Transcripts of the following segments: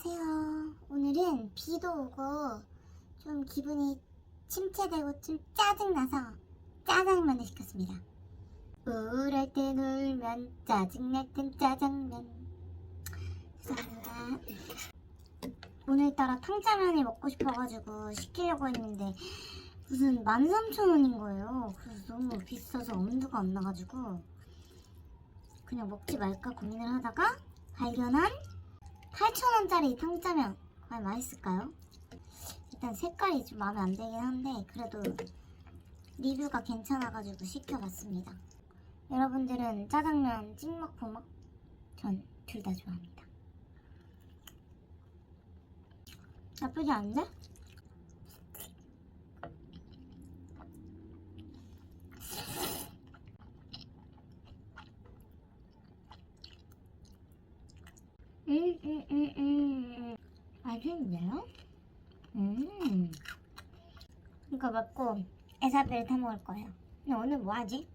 안녕하세요. 오늘은 비도 오고 좀 기분이 침체되고 좀 짜증나서 짜장면을 시켰습니다. 우울할 땐 울면 짜증날 땐 짜장면. 죄송합니다. 오늘따라 탕짜면이 먹고 싶어가지고 시키려고 했는데 무슨 13,000원인 거예요. 그래서 너무 비싸서 엄두가 안 나가지고 그냥 먹지 말까 고민을 하다가 발견한 8,000원짜리 탕짜면 과연 맛있을까요? 일단 색깔이 좀 마음에 안 들긴 한데 그래도 리뷰가 괜찮아가지고 시켜봤습니다. 여러분들은 짜장면 찍먹 부먹? 전 둘 다 좋아합니다. 나쁘지 않은데? 음, 음, 음, 음, 음. 맛있는데요? 음. 이거 먹고 에사베를 타 먹을 거예요. 근데 오늘 뭐 하지?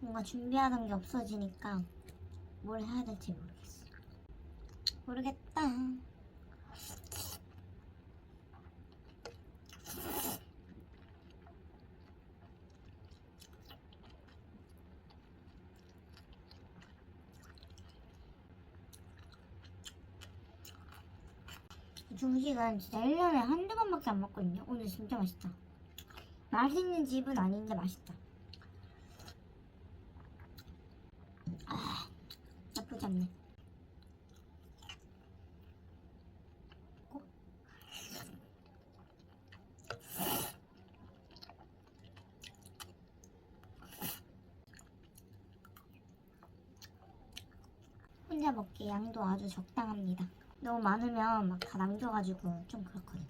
뭔가 준비하던 게 없어지니까 뭘 해야 될지 모르겠어. 모르겠다. 중식은 진짜 1년에 한두 번밖에 안 먹거든요. 오늘 진짜 맛있다. 맛있는 집은 아닌데 맛있다. 아, 나쁘지 않네. 어? 혼자 먹기 양도 아주 적당합니다. 너무 많으면 막 다 남겨가지고 좀 그렇거든.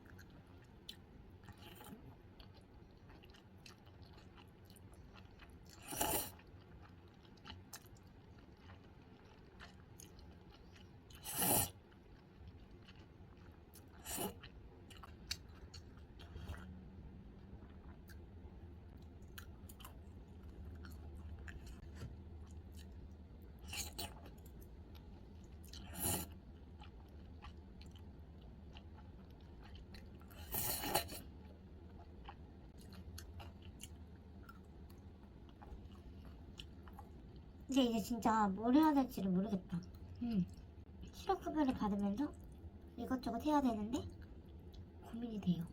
이제 이제 진짜 뭘 해야 될지를 모르겠다. 음. 실업 급여를 받으면서 이것저것 해야 되는데 고민이 돼요.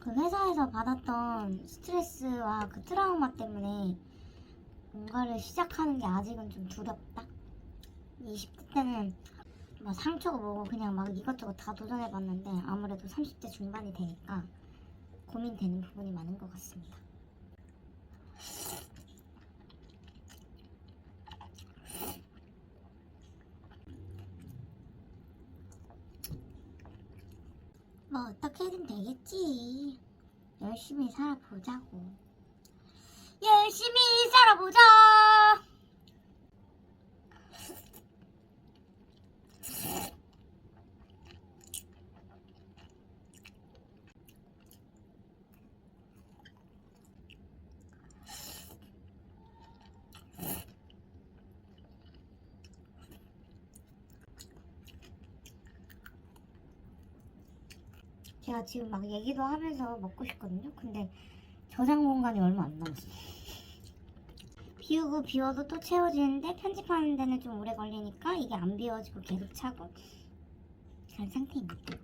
그 회사에서 받았던 스트레스와 그 트라우마 때문에 뭔가를 시작하는 게 아직은 좀 두렵다. 20대 때는 뭐 상처고 뭐고 그냥 막 이것저것 다 도전해봤는데 아무래도 30대 중반이 되니까 고민되는 부분이 많은 것 같습니다. 뭐 어떻게든 되겠지. 열심히 살아보자고. 열심히 살아보자. 제가 지금 막 얘기도 하면서 먹고 싶거든요. 근데 저장 공간이 얼마 안 남았어요. 비우고 비워도 또 채워지는데 편집하는 데는 좀 오래 걸리니까 이게 안 비워지고 계속 차고 그런 상태입니다.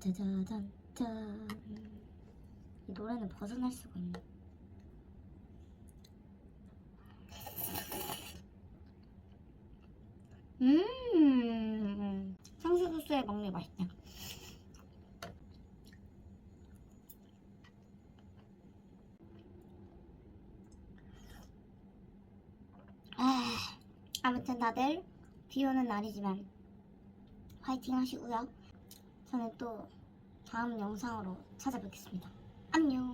짜자잔 짠. 이 노래는 벗어날 수가 없네. 음, 상수소스에 먹는 게 맛있다. 아, 아무튼 다들 비 오는 날이지만 화이팅 하시고요. 저는 또 다음 영상으로 찾아뵙겠습니다. 안녕.